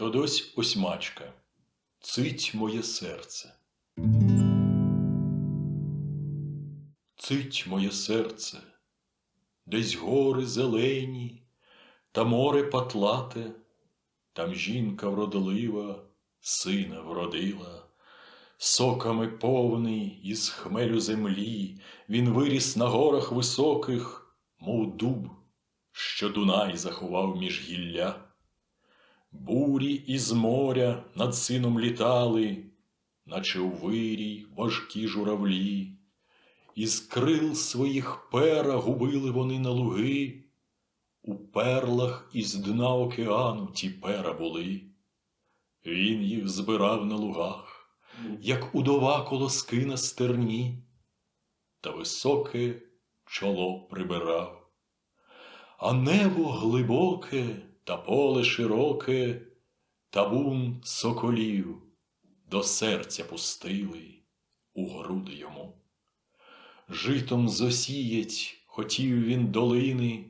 То дось осьмачка, цить моє серце. Цить моє серце, десь гори зелені, та море патлате, там жінка вродлива, сина вродила, соками повний із хмелю землі, він виріс на горах високих, мов дуб, що Дунай заховав між гілля. Бурі із моря над сином літали, наче у вирій важкі журавлі, із крил своїх пера губили вони на луги, у перлах із дна океану ті пера були. Він їх збирав на лугах, як удова колоски на стерні, та високе чоло прибирав. А небо глибоке та поле широке, табун соколів до серця пустили у груди йому. Житом зосіять хотів він долини,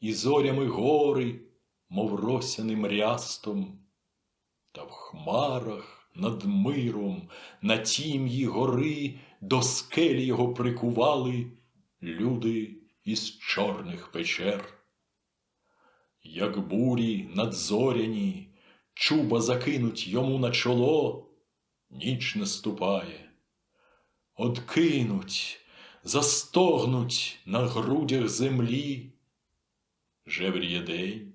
і зорями гори, мов росяним рястом, та в хмарах над миром на тім'ї гори до скелі його прикували люди із чорних печер. Як бурі надзоряні, чуба закинуть йому на чоло, ніч наступає, Откинуть, застогнуть на грудях землі, жевріє день,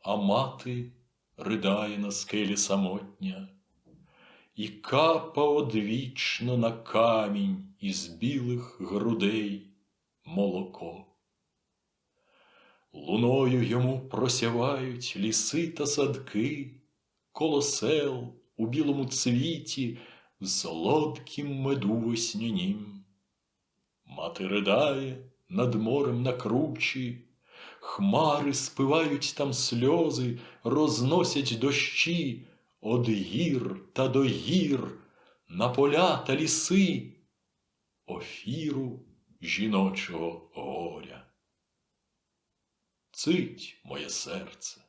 а мати ридає на скелі самотня, і капа одвічно на камінь із білих грудей молоко. Луною йому просявають ліси та садки, коло сел у білому цвіті, в солодкім меду веснянім. Мати ридає над морем на кручі, хмари спивають там сльози, розносять дощі од гір та до гір, на поля та ліси, офіру жіночого горя. Цить моє серце,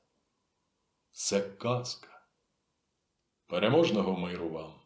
це казка. Переможного миру вам!